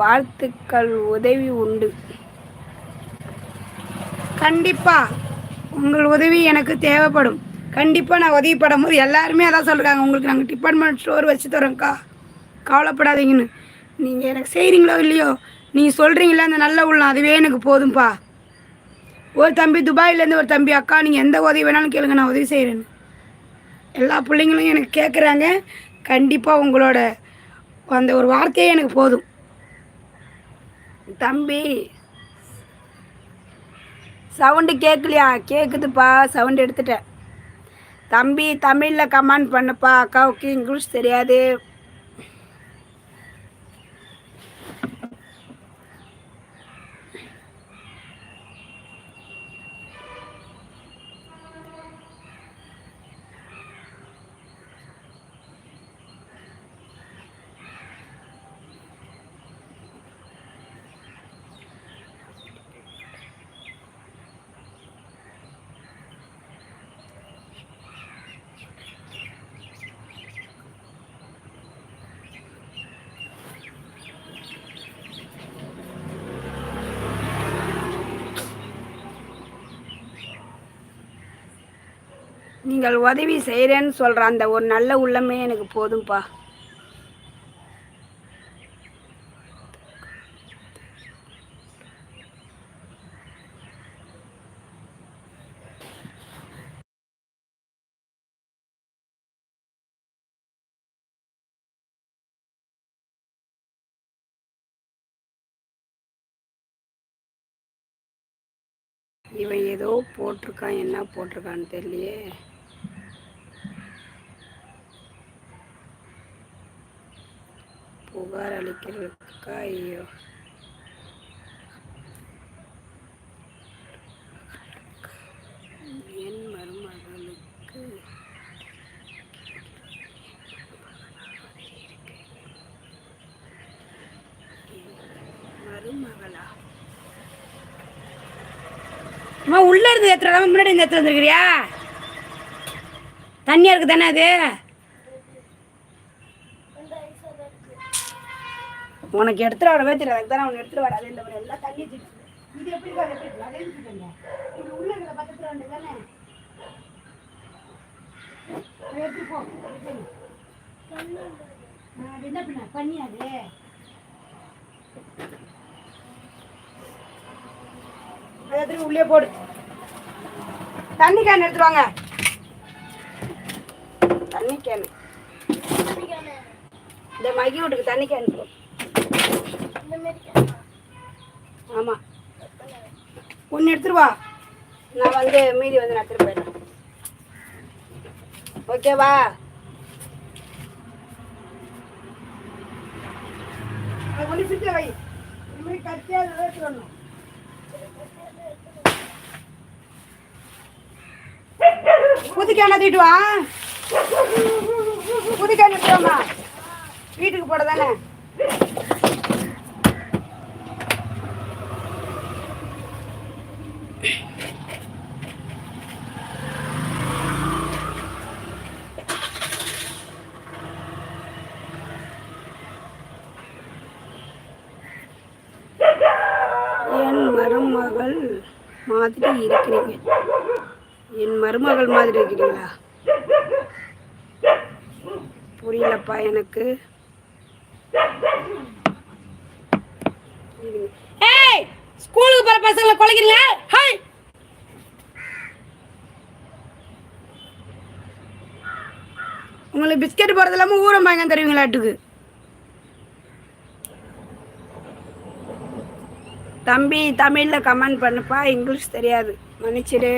வாழ்த்துக்கள் உதவி உண்டு. கண்டிப்பா உங்கள் உதவி எனக்கு தேவைப்படும். கண்டிப்பாக நான் உதவி படும்போது எல்லாருமே அதான் சொல்கிறாங்க உங்களுக்கு நாங்கள் டிபார்ட்மெண்ட் ஸ்டோர் வச்சு தரோங்க்கா கவலைப்படாதீங்கன்னு. நீங்கள் எனக்கு செய்கிறீங்களோ இல்லையோ நீங்கள் சொல்கிறீங்களா அந்த நல்ல உள்ளம் அதுவே எனக்கு போதும்ப்பா ஒரு தம்பி துபாயிலேருந்து ஒரு தம்பி அக்கா நீங்கள் எந்த உதவி வேணாலும் கேளுங்க நான் உதவி செய்கிறேன்னு எல்லா பிள்ளைங்களும் எனக்கு கேட்குறாங்க கண்டிப்பாக உங்களோட அந்த ஒரு வார்த்தையே எனக்கு போதும். தம்பி. சவுண்டு கேட்கலையா கேட்குதுப்பா சவுண்டு எடுத்துட்டேன். தம்பி தமிழில் கமெண்ட் பண்ணுப்பா. அக்காவுக்கு இங்கிலீஷ் தெரியாது. நீங்கள் உதவி செய்கிறேன்னு சொல்கிற அந்த ஒரு நல்ல உள்ளமே எனக்கு போதும்ப்பா இவன் ஏதோ போட்டிருக்கான் என்ன போட்டிருக்கான்னு தெரியலையே. புகார் அளிக்கிறதுக்கா ஐயோ என் மருமகளுக்கு மருமகளா? அம்மா உள்ள இருந்து ஏத்துறதா? முன்னாடி இருந்து எத்தனை வந்துருக்கிறியா தண்ணியா இருக்கு தானே அது? உனக்கு எடுத்துட்டு வரவே தெரியாது அதுக்கு தானே உனக்கு எடுத்துட்டு வராது. இந்த மாதிரி எல்லாம் தண்ணி இது எப்படி இது உள்ள இருக்கிற வந்து தானே? அது என்ன பண்ண? பண்ணி உள்ளே போடு. தண்ணி கேன் எடுத்துட்டு வாங்க. தண்ணி கேன் இந்த மகி வீட்டுக்கு தண்ணி கேன் போடு. ஆமாம் ஒன்று எடுத்துட்டு வா. நான் வந்து மீதி வந்து நான் எடுத்துகிட்டு போயிடுறேன். ஓகேவா அதை கொண்டு வை. இனிமேல் கத்தியாக எடுத்துட்டு வரணும். புதுக்கான தீட்டு வா. புதுக்கான எடுத்துட்டு வீட்டுக்கு போட தானே என் மருமகள் மாதிரி இருக்கிறீங்க. என் மருமகள் மாதிரி இருக்கிறீங்களா? புரியலப்பா எனக்கு. ஏய் ஸ்கூலுக்கு போற பசங்களை கொலைக்கிறீங்க ஹாய். உங்களுக்கு பிஸ்கெட் போறது இல்லாம ஊரம் வாங்க தருவீங்களாட்டுக்கு தம்பி தமிழில் கமெண்ட் பண்ணுப்பா இங்கிலீஷ் தெரியாது. மன்னிச்சிடு.